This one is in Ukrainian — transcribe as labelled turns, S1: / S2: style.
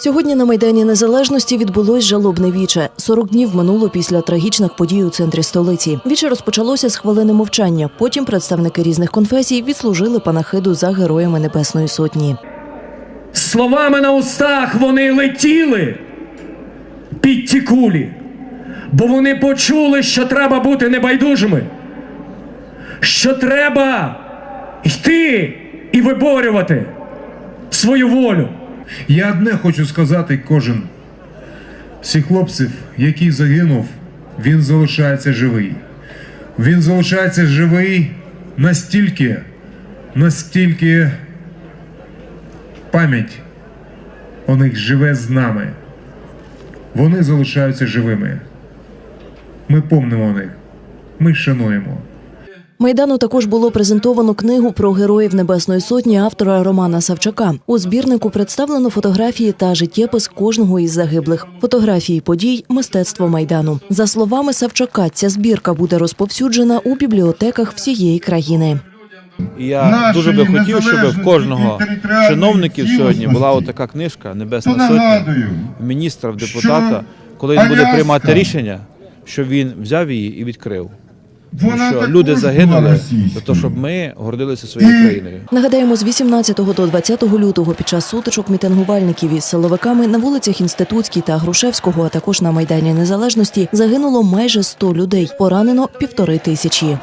S1: Сьогодні на Майдані Незалежності відбулось жалобне віче. 40 днів минуло після трагічних подій у центрі столиці. Віче розпочалося з хвилини мовчання. Потім представники різних конфесій відслужили панахиду за героями Небесної Сотні.
S2: Словами на устах вони летіли під ті кулі, бо вони почули, що треба бути небайдужими, що треба йти і виборювати свою волю.
S3: Я одне хочу сказати кожен цих хлопців, який загинув, він залишається живий. Він залишається живий настільки, настільки пам'ять у них живе з нами. Вони залишаються живими. Ми помнимо них, ми шануємо.
S1: Майдану також було презентовано книгу про героїв Небесної Сотні автора Романа Савчака. У збірнику представлено фотографії та життєпис кожного із загиблих. Фотографії подій, мистецтво майдану. За словами Савчака, ця збірка буде розповсюджена у бібліотеках всієї країни.
S4: Я дуже би хотів, щоб в кожного чиновників сьогодні була отака книжка Небесна Сотня, міністра, депутата, коли він буде приймати рішення, щоб він взяв її і відкрив. Що люди загинули за те, щоб ми гордилися своєю країною.
S1: Нагадаємо, з 18 до 20 лютого під час сутичок мітингувальників із силовиками на вулицях Інститутській та Грушевського, а також на Майдані Незалежності загинуло майже 100 людей. Поранено півтори тисячі.